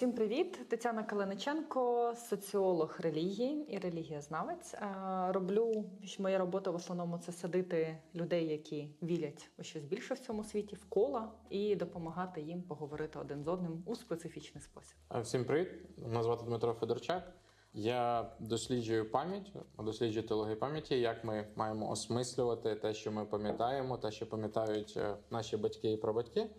Всім привіт! Тетяна Калиниченко, соціолог релігії і релігієзнавець. Е, Роблю моя робота в основному це садити людей, які вірять у щось більше в цьому світі, в кола, і допомагати їм поговорити один з одним у специфічний спосіб. Всім привіт! Мене звати Дмитро Федорчак. Я досліджую пам'ять, досліджую теологію пам'яті, як ми маємо осмислювати те, що ми пам'ятаємо, те, що пам'ятають е, наші батьки і прабатьки.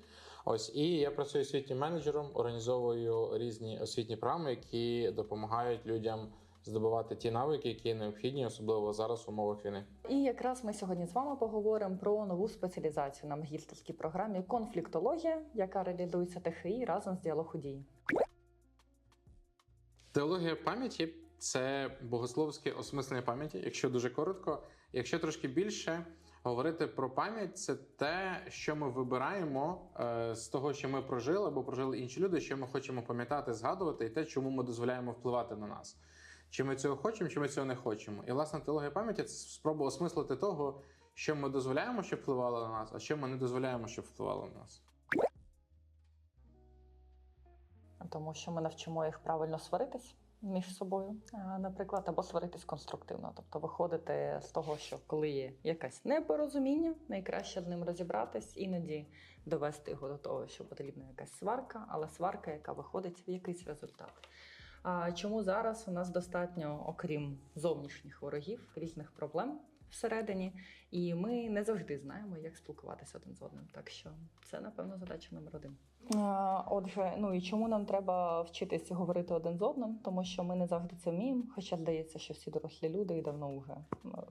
Ось і я працюю освітнім менеджером, організовую різні освітні програми, які допомагають людям здобувати ті навики, які необхідні, особливо зараз в умовах війни. І якраз ми сьогодні з вами поговоримо про нову спеціалізацію на магістерській програмі конфліктологія, яка реалізується ТХІ разом з діалогу Теологія пам'яті це богословське осмислення пам'яті, якщо дуже коротко. Якщо трошки більше говорити про пам'ять, це те, що ми вибираємо е, з того, що ми прожили або прожили інші люди, що ми хочемо пам'ятати, згадувати, і те, чому ми дозволяємо впливати на нас. Чи ми цього хочемо, чи ми цього не хочемо. І власне теологія пам'яті це спроба осмислити того, що ми дозволяємо, щоб впливало на нас, а що ми не дозволяємо, щоб впливало на нас. тому що ми навчимо їх правильно сваритись між собою, наприклад, або сваритись конструктивно, тобто виходити з того, що коли є якесь непорозуміння, найкраще з ним розібратись, іноді довести його до того, що потрібна якась сварка, але сварка, яка виходить в якийсь результат. А чому зараз у нас достатньо, окрім зовнішніх ворогів, різних проблем? всередині, і ми не завжди знаємо, як спілкуватися один з одним. Так що це, напевно, задача номер один. Отже, ну і чому нам треба вчитися говорити один з одним? Тому що ми не завжди це вміємо. Хоча здається, що всі дорослі люди і давно вже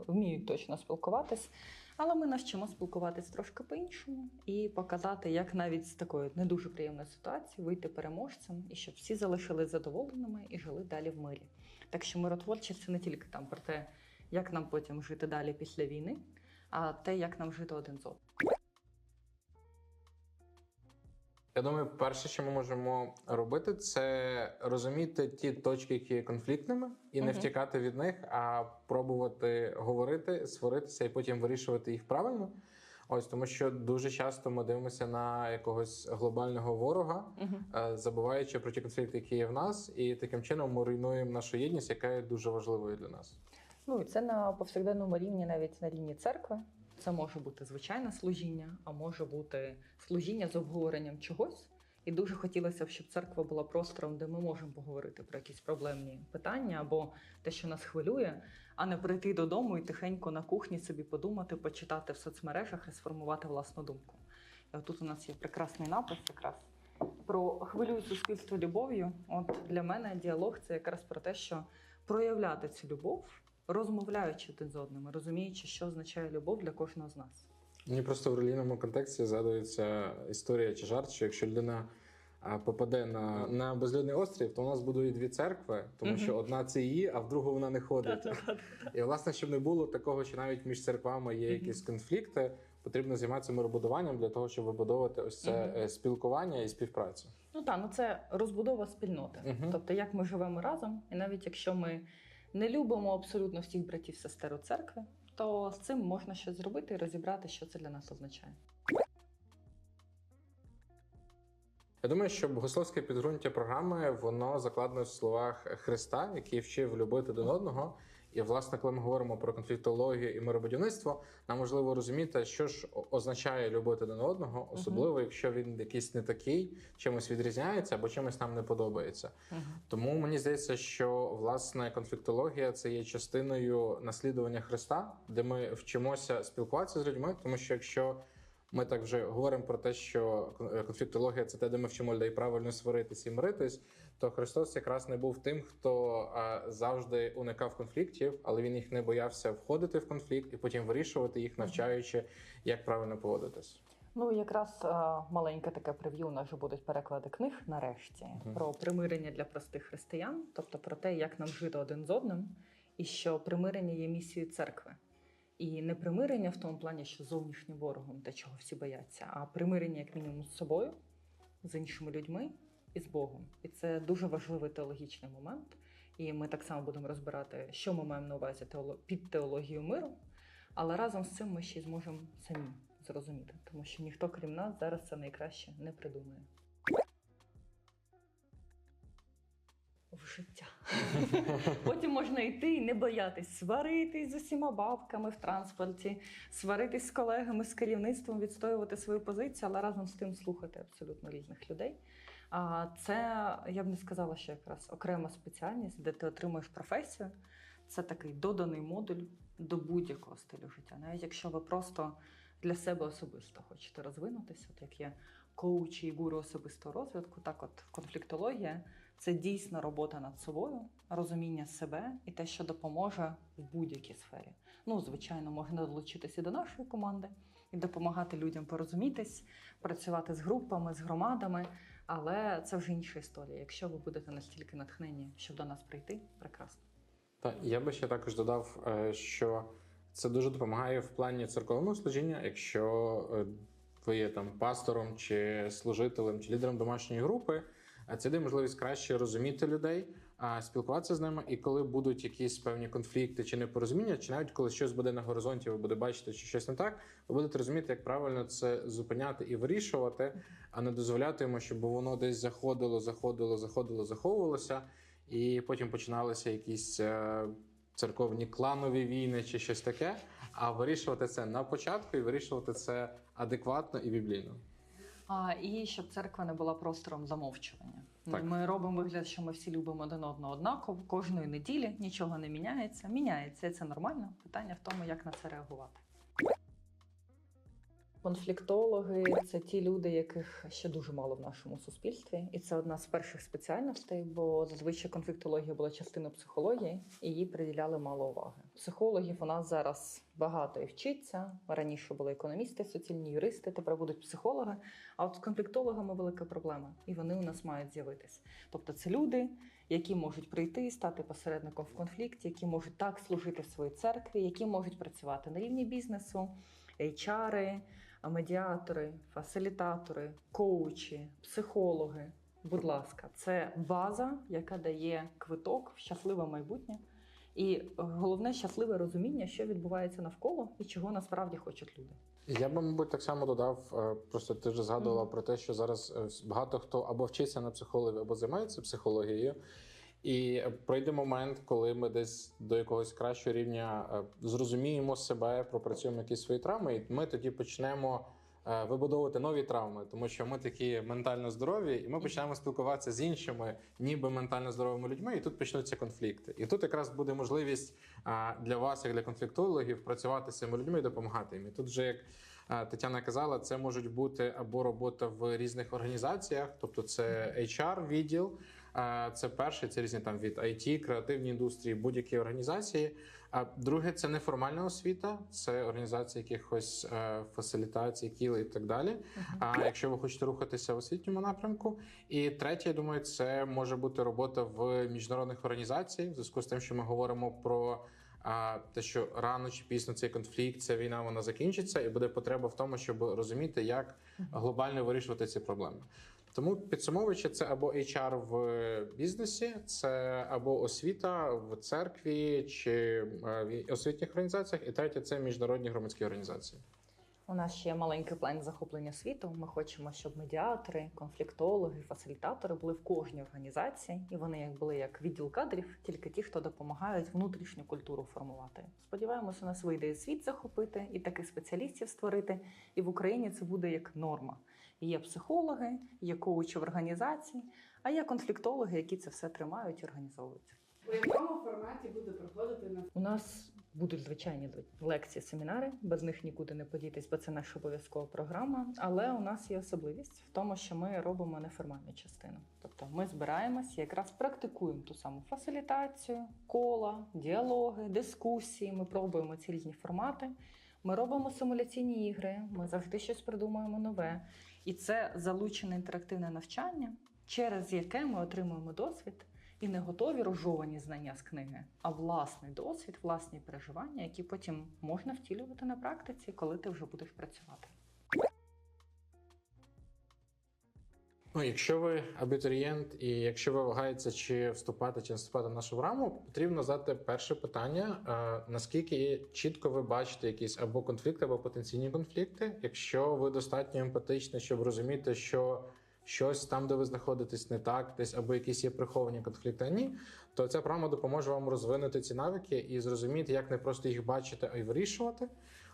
вміють точно спілкуватись. Але ми навчимо спілкуватись трошки по-іншому і показати, як навіть з такої не дуже приємної ситуації вийти переможцем і щоб всі залишились задоволеними і жили далі в мирі. Так що миротворчість це не тільки там про те як нам потім жити далі після війни, а те, як нам жити один з одним. Я думаю, перше, що ми можемо робити, це розуміти ті точки, які є конфліктними, і не втікати від них, а пробувати говорити, сваритися і потім вирішувати їх правильно. Ось тому, що дуже часто ми дивимося на якогось глобального ворога, uh забуваючи про ті конфлікти, які є в нас, і таким чином ми руйнуємо нашу єдність, яка є дуже важливою для нас. Ну і це на повсякденному рівні, навіть на рівні церкви. Це може бути звичайне служіння, а може бути служіння з обговоренням чогось. І дуже хотілося б, щоб церква була простором, де ми можемо поговорити про якісь проблемні питання або те, що нас хвилює, а не прийти додому і тихенько на кухні собі подумати, почитати в соцмережах і сформувати власну думку. І Тут у нас є прекрасний напис, якраз про хвилюю суспільство любов'ю. От для мене діалог це якраз про те, що проявляти цю любов розмовляючи один з одним, розуміючи, що означає любов для кожного з нас. Мені просто в релігійному контексті згадується історія чи жарт, що якщо людина попаде на на безлюдний острів, то у нас будують дві церкви, тому що одна це її, а в другу вона не ходить. І власне, щоб не було такого, що навіть між церквами є якісь конфлікти, потрібно займатися миробудуванням для того, щоб вибудовувати ось це е, спілкування і співпрацю. Ну так, ну це розбудова спільноти, тобто як ми живемо разом, і навіть якщо ми не любимо абсолютно всіх братів сестер у церкви, то з цим можна щось зробити і розібрати, що це для нас означає. Я думаю, що богословське підґрунтя програми воно закладено в словах Христа, який вчив любити один одного. І, власне, коли ми говоримо про конфліктологію і миробудівництво, нам важливо розуміти, що ж означає любити один одного, особливо якщо він якийсь не такий, чимось відрізняється або чимось нам не подобається. Тому мені здається, що власне конфліктологія це є частиною наслідування Христа, де ми вчимося спілкуватися з людьми, тому що якщо ми так вже говоримо про те, що конфліктологія це те, де ми вчимо людей правильно сваритись і миритись. То Христос якраз не був тим, хто завжди уникав конфліктів, але він їх не боявся входити в конфлікт і потім вирішувати їх, навчаючи, як правильно поводитись. Ну, якраз маленьке таке прев'ю у нас вже будуть переклади книг нарешті uh про примирення для простих християн, тобто про те, як нам жити один з одним, і що примирення є місією церкви. І не примирення в тому плані, що зовнішнім ворогом, те, чого всі бояться, а примирення як мінімум з собою, з іншими людьми і з Богом. І це дуже важливий теологічний момент. І ми так само будемо розбирати, що ми маємо на увазі під теологію миру. Але разом з цим ми ще й зможемо самі зрозуміти, тому що ніхто, крім нас, зараз це найкраще не придумає. В життя. Потім можна йти і не боятись сваритись з усіма бабками в транспорті, сваритись з колегами, з керівництвом, відстоювати свою позицію, але разом з тим слухати абсолютно різних людей. А це я б не сказала, що якраз окрема спеціальність, де ти отримуєш професію. Це такий доданий модуль до будь-якого стилю життя. Навіть якщо ви просто для себе особисто хочете розвинутися, от як є коучі і гуру особистого розвитку, так от конфліктологія це дійсно робота над собою, розуміння себе і те, що допоможе в будь-якій сфері. Ну, звичайно, можна долучитися до нашої команди і допомагати людям порозумітись, працювати з групами, з громадами. Але це вже інша історія. Якщо ви будете настільки натхнені, щоб до нас прийти, прекрасно. Та я би ще також додав, е, що це дуже допомагає в плані церковного служіння, якщо е, ви є там пастором чи служителем, чи лідером домашньої групи. А Це дає можливість краще розуміти людей, а спілкуватися з ними. І коли будуть якісь певні конфлікти чи непорозуміння, чи навіть коли щось буде на горизонті, ви будете бачити, що щось не так, ви будете розуміти, як правильно це зупиняти і вирішувати, а не дозволяти йому, щоб воно десь заходило, заходило, заходило, заховувалося, і потім починалися якісь е, церковні кланові війни чи щось таке. А вирішувати це на початку і вирішувати це адекватно і біблійно. А і щоб церква не була простором замовчування. Так. Ми робимо вигляд, що ми всі любимо один одного однаково. Кожної неділі нічого не міняється. Міняється це нормально. Питання в тому, як на це реагувати. Конфліктологи це ті люди, яких ще дуже мало в нашому суспільстві, і це одна з перших спеціальностей, бо зазвичай конфліктологія була частиною психології, і їй приділяли мало уваги. Психологів у нас зараз багато і вчиться. Раніше були економісти, соціальні юристи, тепер будуть психологи. А от з конфліктологами велика проблема, і вони у нас мають з'явитись. Тобто, це люди, які можуть прийти, стати посередником в конфлікті, які можуть так служити своїй церкві, які можуть працювати на рівні бізнесу, HR, медіатори, фасилітатори, коучі, психологи. Будь ласка, це база, яка дає квиток в щасливе майбутнє. І головне щасливе розуміння, що відбувається навколо і чого насправді хочуть люди. Я би, мабуть, так само додав. е, Просто ти вже згадувала Мгм. про те, що зараз е, багато хто або вчиться на психологів, або займається психологією. І е, пройде момент, коли ми десь до якогось кращого рівня е, зрозуміємо себе, пропрацюємо якісь свої травми, і ми тоді почнемо е, вибудовувати нові травми, тому що ми такі ментально здорові, і ми почнемо спілкуватися з іншими, ніби ментально здоровими людьми, і тут почнуться конфлікти. І тут якраз буде можливість для вас, як для конфліктологів, працювати з цими людьми і допомагати їм. І тут вже як Тетяна казала, це можуть бути або робота в різних організаціях, тобто це HR відділ. Це перше, це різні там від IT, креативні індустрії, будь-які організації. А друге, це неформальна освіта, це організації якихось е, фасилітацій, кіл і так далі. А якщо ви хочете рухатися в освітньому напрямку, і третє, я думаю, це може бути робота в міжнародних організаціях, в зв'язку з тим, що ми говоримо про. А те, що рано чи пізно цей конфлікт, ця війна вона закінчиться, і буде потреба в тому, щоб розуміти, як глобально вирішувати ці проблеми. Тому підсумовуючи, це або HR в бізнесі, це або освіта в церкві чи е, в освітніх організаціях, і третє це міжнародні громадські організації. У нас ще є маленький план захоплення світу. Ми хочемо, щоб медіатори, конфліктологи, фасилітатори були в кожній організації, і вони як були як відділ кадрів, тільки ті, хто допомагають внутрішню культуру формувати. Сподіваємося, у нас вийде світ захопити, і таких спеціалістів створити. І в Україні це буде як норма. Є психологи, є коучі в організації, а є конфліктологи, які це все тримають і організовують. У якому форматі буде проходити на У нас будуть звичайні лекції, семінари, без них нікуди не подітись, бо це наша обов'язкова програма. Але у нас є особливість в тому, що ми робимо неформальну частину. Тобто ми збираємось якраз практикуємо ту саму фасилітацію, кола, діалоги, дискусії. Ми пробуємо ці різні формати. Ми робимо симуляційні ігри, ми завжди щось придумуємо нове. І це залучене інтерактивне навчання, через яке ми отримуємо досвід і не готові розжовані знання з книги, а власний досвід, власні переживання, які потім можна втілювати на практиці, коли ти вже будеш працювати. Ну, якщо ви абітурієнт, і якщо ви вагаєтеся, чи вступати, чи не вступати в нашу програму, потрібно задати перше питання: е, наскільки чітко ви бачите якісь або конфлікти, або потенційні конфлікти. Якщо ви достатньо емпатичні, щоб розуміти, що щось там, де ви знаходитесь, не так, десь або якісь є приховані конфлікти. Ні, то ця програма допоможе вам розвинути ці навики і зрозуміти, як не просто їх бачити, а й вирішувати.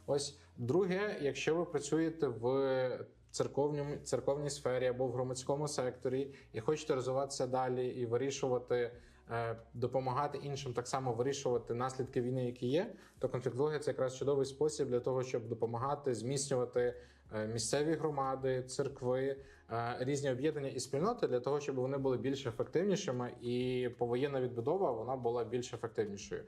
Ось друге, якщо ви працюєте в церковній, церковній сфері або в громадському секторі і хочете розвиватися далі і вирішувати, е, допомагати іншим так само вирішувати наслідки війни, які є, то конфліктологія це якраз чудовий спосіб для того, щоб допомагати зміцнювати е, місцеві громади, церкви, е, різні об'єднання і спільноти для того, щоб вони були більш ефективнішими, і повоєнна відбудова вона була більш ефективнішою.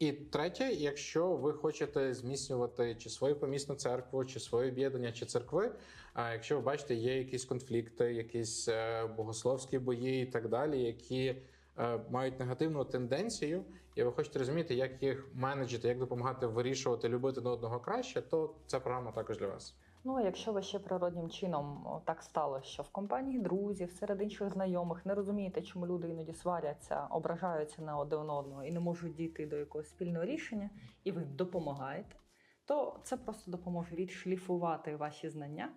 І третє, якщо ви хочете зміцнювати чи свою помісну церкву, чи своє об'єднання, чи церкви, а якщо ви бачите, є якісь конфлікти, якісь е, богословські бої і так далі, які е, мають негативну тенденцію, і ви хочете розуміти, як їх менеджити, як допомагати вирішувати, любити до одного краще, то ця програма також для вас. Ну, а якщо ви ще природнім чином так стало, що в компанії друзів, серед інших знайомих не розумієте, чому люди іноді сваряться, ображаються на один одного і не можуть дійти до якогось спільного рішення, і ви допомагаєте, то це просто допоможе відшліфувати ваші знання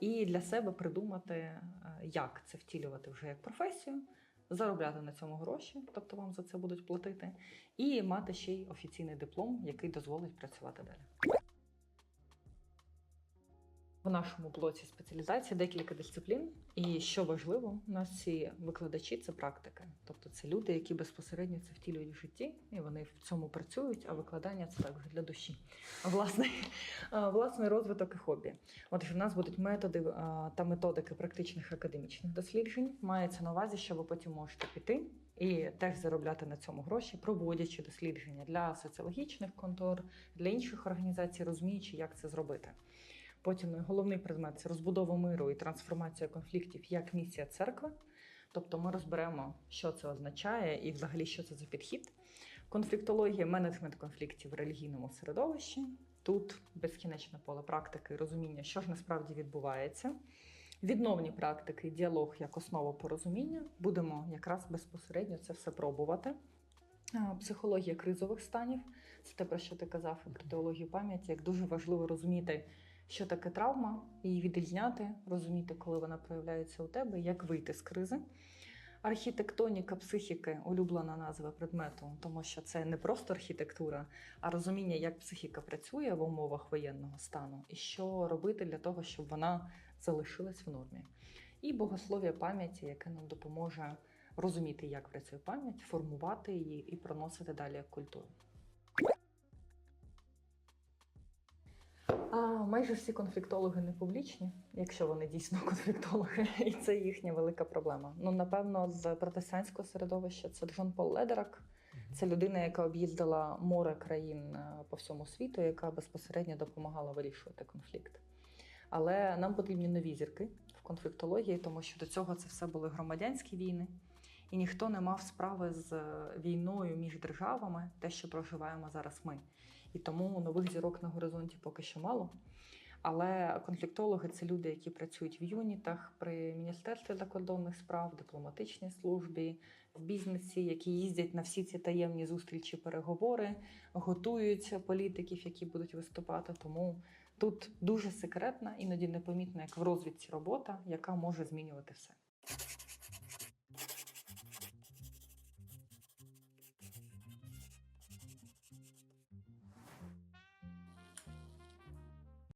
і для себе придумати, е, як це втілювати вже як професію, заробляти на цьому гроші, тобто вам за це будуть платити, і мати ще й офіційний диплом, який дозволить працювати далі. Нашому блоці спеціалізації декілька дисциплін, і що важливо, у нас всі викладачі це практики, тобто це люди, які безпосередньо це втілюють в житті, і вони в цьому працюють. А викладання це так для душі. Власний, власний розвиток і хобі. Отже, в нас будуть методи та методики практичних академічних досліджень. Мається на увазі, що ви потім можете піти і теж заробляти на цьому гроші, проводячи дослідження для соціологічних контор, для інших організацій, розуміючи, як це зробити. Потім головний предмет це розбудова миру і трансформація конфліктів як місія церкви. Тобто ми розберемо, що це означає і взагалі що це за підхід. Конфліктологія, менеджмент конфліктів в релігійному середовищі. Тут безкінечне поле практики розуміння, що ж насправді відбувається. Відновні практики, діалог як основа порозуміння. Будемо якраз безпосередньо це все пробувати. Психологія кризових станів це те, про що ти казав, про теологію пам'яті, як дуже важливо розуміти, що таке травма, її відрізняти, розуміти, коли вона проявляється у тебе, як вийти з кризи. Архітектоніка психіки улюблена назва предмету, тому що це не просто архітектура, а розуміння, як психіка працює в умовах воєнного стану, і що робити для того, щоб вона залишилась в нормі. І богослов'я пам'яті, яке нам допоможе розуміти, як працює пам'ять, формувати її і проносити далі як культуру. А майже всі конфліктологи не публічні, якщо вони дійсно конфліктологи, і це їхня велика проблема. Ну, напевно, з протестантського середовища це Джон Пол Ледерак. Це людина, яка об'їздила море країн е, по всьому світу, яка безпосередньо допомагала вирішувати конфлікт. Але нам потрібні нові зірки в конфліктології, тому що до цього це все були громадянські війни, і ніхто не мав справи з е, війною між державами, те, що проживаємо зараз ми. І тому нових зірок на горизонті поки що мало. Але конфліктологи це люди, які працюють в юнітах при міністерстві закордонних справ, дипломатичній службі, в бізнесі, які їздять на всі ці таємні зустрічі, переговори, готують політиків, які будуть виступати. Тому тут дуже секретна, іноді непомітна, як в розвідці робота, яка може змінювати все.